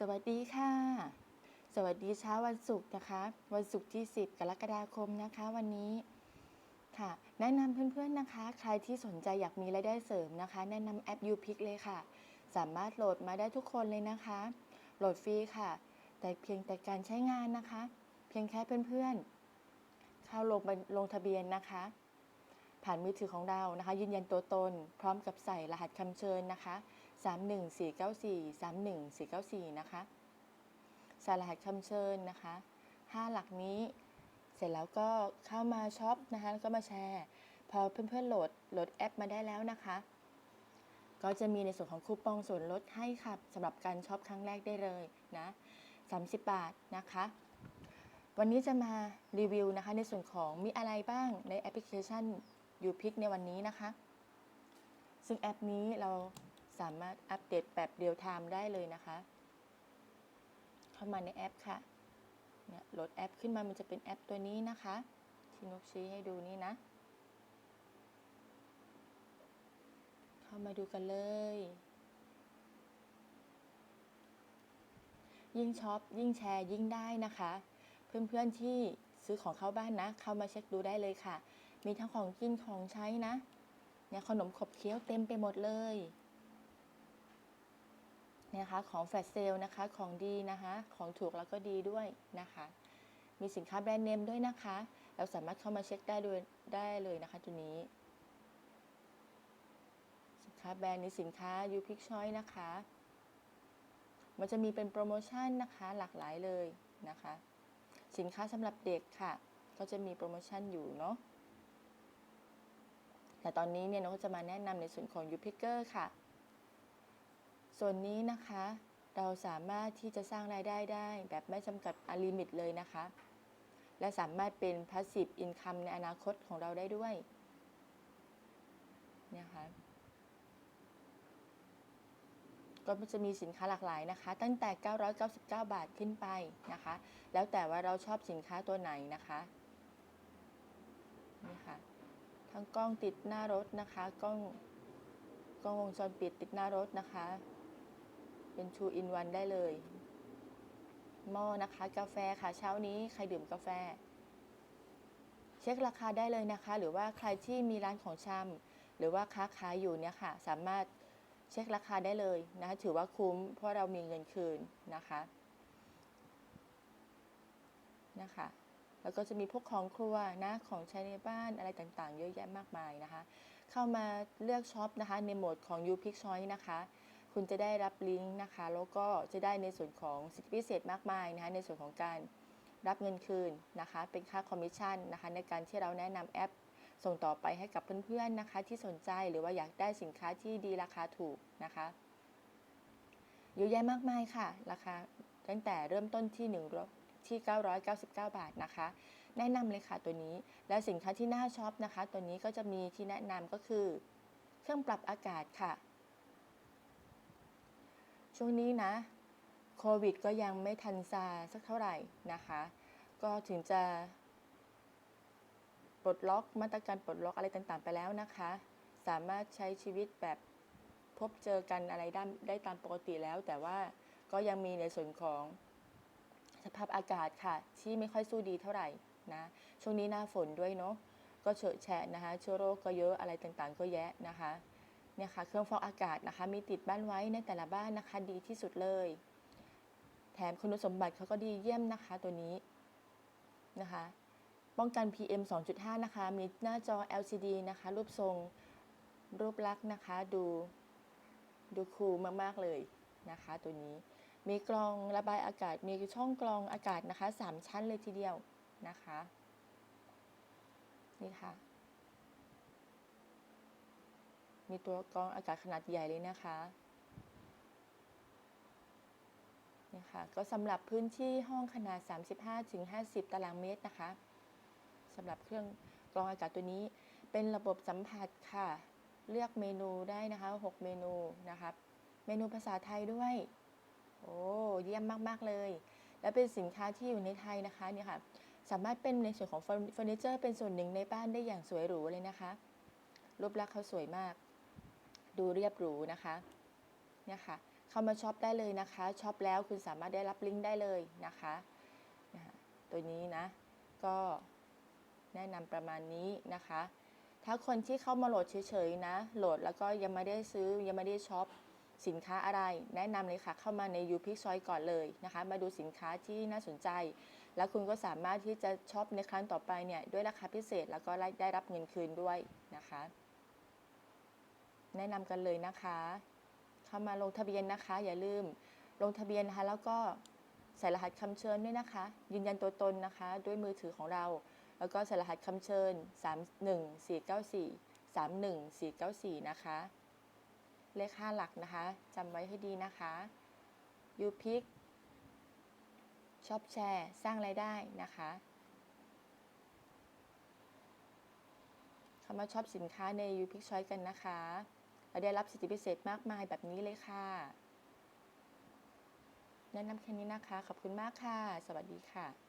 สวัสดีค่ะ สวัสดีเช้าวันศุกร์นะคะ วันศุกร์ที่ 10 กรกฎาคมนะคะวันนี้ค่ะ แนะนำเพื่อนๆนะคะ ใครที่สนใจอยากมีรายได้เสริมนะคะ แนะนำแอป u p i c เลยค่ะ สามารถโหลดมาได้ทุกคนเลยนะคะ โหลดฟรีค่ะ แต่เพียงแต่การใช้งานนะคะ เพียงแค่เพื่อนๆ เข้าลงลงทะเบียนนะคะ ผ่านมือถือของเรานะคะ ยืนยันตัวตน พร้อมกับใส่รหัสคำเชิญนะคะ 31494 31494 นะคะส่รหัสคำเชิญนะคะ 5 หลักนี้ เสร็จแล้วก็เข้ามาช็อปนะคะแล้วก็มาแชร์ พอเพื่อนๆโหลดโหลดแอปมาได้แล้วนะคะ ก็จะมีในส่วนของคูปองส่วนลดให้ค่ะสำหรับการช็อปครั้งแรกได้เลยนะ30 บาทนะคะ วันนี้จะมารีวิวนะคะในส่วนของมีอะไรบ้างในแอปพลิเคชัน u p i c ในวันนี้นะคะ ซึ่งแอปนี้เรา อัปเดตแบบเรียลไทม์ได้เลยนะคะ เข้ามาในแอปค่ะเนี่ยโหลดแอปขึ้นมามันจะเป็นแอปตัวนี้นะคะที่นกชี้ให้ดูนี่นะ เข้ามาดูกันเลย ยิ่งช็อปยิ่งแชร์ยิ่งได้นะคะ เพื่อนๆที่ซื้อของเข้าบ้านนะ เข้ามาเช็คดูได้เลยค่ะ มีทั้งของกินของใช้นะเนี่ยขนมขบเคี้ยวเต็มไปหมดเลย นะคะของแฟลชเซลนะคะ ของดีนะคะ ของถูกแล้วก็ดีด้วยนะคะ มีสินค้าแบรนด์เนมด้วยนะคะ เราสามารถเข้ามาเช็คได้ด้วยได้เลยนะคะตัวนี้ สินค้าแบรนด์ในสินค้า u p i c Choice นะคะ มันจะมีเป็นโปรโมชั่นนะคะหลากหลายเลยนะคะ สินค้าสำหรับเด็กค่ะ ก็จะมีโปรโมชั่นอยู่เนาะแต่ตอนนี้เนี่ยน้องก็จะมาแนะนำในส่วนของ u p i c k e r ค่ะ ส่วนนี้นะคะ เราสามารถที่จะสร้างรายได้ได้ แบบไม่จำกัดอลิมิตเลยนะคะ และสามารถเป็น passive income ในอนาคตของเราได้ด้วยเนี่ยค่ะก็จะมีสินค้าหลากหลายนะคะ ตั้งแต่ 999 บาทขึ้นไปนะคะ แล้วแต่ว่าเราชอบสินค้าตัวไหนนะคะนี่ค่ะทั้งกล้องติดหน้ารถนะคะ กล้องกล้องวงจรปิดติดหน้ารถนะคะ เป็น Two in One ได้เลย หม้อนะคะ กาแฟค่ะเช้านี้ใครดื่มกาแฟ เช็คราคาได้เลยนะคะ หรือว่าใครที่มีร้านของชำหรือว่าค้าขายอยู่เนี่ยค่ะ สามารถเช็คราคาได้เลยนะะถือว่าคุ้ม เพราะเรามีเงินคืนนะคะนะคะแล้วก็จะมีพวกของครัวนะของใช้ในบ้านอะไรต่างๆ เยอะแยะมากมายนะคะ เข้ามาเลือกช็อปนะคะในโหมดของ u p i c Choice นะคะ คุณจะได้รับลิงก์นะคะ แล้วก็จะได้ในส่วนของสิทธิพิเศษมากมายนะคะในส่วนของการรับเงินคืนนะคะ เป็นค่าคอมมิชชั่นนะคะในการที่เราแนะนำแอป ส่งต่อไปให้กับเพื่อนๆนะคะ ที่สนใจหรือว่าอยากได้สินค้าที่ดีราคาถูกนะคะเยอะแยะมากมายค่ะราคาตั้งแต่เริ่มต้นที่1ที่ 999 บาทนะคะ แนะนำเลยค่ะตัวนี้ และสินค้าที่น่าช็อปนะคะ ตัวนี้ก็จะมีที่แนะนำก็คือ เครื่องปรับอากาศค่ะ ช่วงนี้นะโควิดก็ยังไม่ทันซาสักเท่าไหร่นะคะ ก็ถึงจะปลดล็อกมาตรการปลดล็อกอะไรต่างๆ ไปแล้วนะคะ สามารถใช้ชีวิตแบบพบเจอกันอะไรได้ได้ตามปกติแล้ว แต่ว่าก็ยังมีในส่วนของสภาพอากาศค่ะ ที่ไม่ค่อยสู้ดีเท่าไหร่นะช่วงนี้หน้าฝนด้วยเนาะก็เฉอะแฉะนะคะเชื้อโรคก็เยอะอะไรต่างๆ ก็แยะนะคะ เนี่ยค่ะเครื่องฟอกอากาศนะคะ มีติดบ้านไว้ในแต่ละบ้านนะคะ ดีที่สุดเลย แถมคุณสมบัติเขาก็ดีเยี่ยมนะคะตัวนี้นะคะ ป้องกัน PM 2.5 นะคะ มีหน้าจอ LCD นะคะ รูปทรงรูปลักษณ์นะคะ ดูดูคูลมากๆเลยนะคะ ตัวนี้มีกรองระบายอากาศ มีช่องกรองอากาศนะคะ 3 ชั้นเลยทีเดียวนะคะ นี่ค่ะ มีตัวกรองอากาศขนาดใหญ่เลยนะคะนี่ค่ะก็สำหรับพื้นที่ห้องขนาด 35-50 ตารางเมตรนะคะสำหรับเครื่องกรองอากาศตัวนี้เป็นระบบสัมผัสค่ะ เลือกเมนูได้นะคะ 6 เมนูนะครับ เมนูภาษาไทยด้วย โอ้เยี่ยมมาก ๆ เลย และเป็นสินค้าที่อยู่ในไทยนะคะเนี่ยค่ะสามารถเป็นในส่วนของเฟอร์นิเจอร์เป็นส่วนหนึ่งในบ้านได้อย่างสวยหรูเลยนะคะ รูปลักษณ์เขาสวยมาก ดูเรียบหรูนะคะเนี่ยค่ะเข้ามาช็อปได้เลยนะคะช็อปแล้วคุณสามารถได้รับลิงก์ได้เลยนะคะตัวนี้นะก็แนะนำประมาณนี้นะคะ ถ้าคนที่เข้ามาโหลดเฉยๆนะโหลดแล้วก็ยังไม่ได้ซื้อยังไม่ได้ช็อปสินค้าอะไร แนะนำเลยค่ะเข้ามาใน u p i c Choice ก่อนเลยนะคะ มาดูสินค้าที่น่าสนใจ แล้วคุณก็สามารถที่จะช็อปในครั้งต่อไปเนี่ยด้วยราคาพิเศษแล้วก็ได้รับเงินคืนด้วยนะคะ แนะนำกันเลยนะคะ เข้ามาลงทะเบียนนะคะ อย่าลืมลงทะเบียนนะคะแล้วก็ใส่รหัสคำเชิญด้วยนะคะ ยืนยันตัวตนนะคะ ด้วยมือถือของเรา แล้วก็ใส่รหัสคำเชิญ 31494 31494 นะคะ เลข5หลักนะคะจำไว้ให้ดีนะคะยูพิกชอปแชร์ สร้างรายได้นะคะเข้ามาชอปสินค้าในยูพิกช้อยกันนะคะ ได้รับสิทธิพิเศษมากมายแบบนี้เลยค่ะแนะนำแค่นี้นะคะ ขอบคุณมากค่ะ สวัสดีค่ะ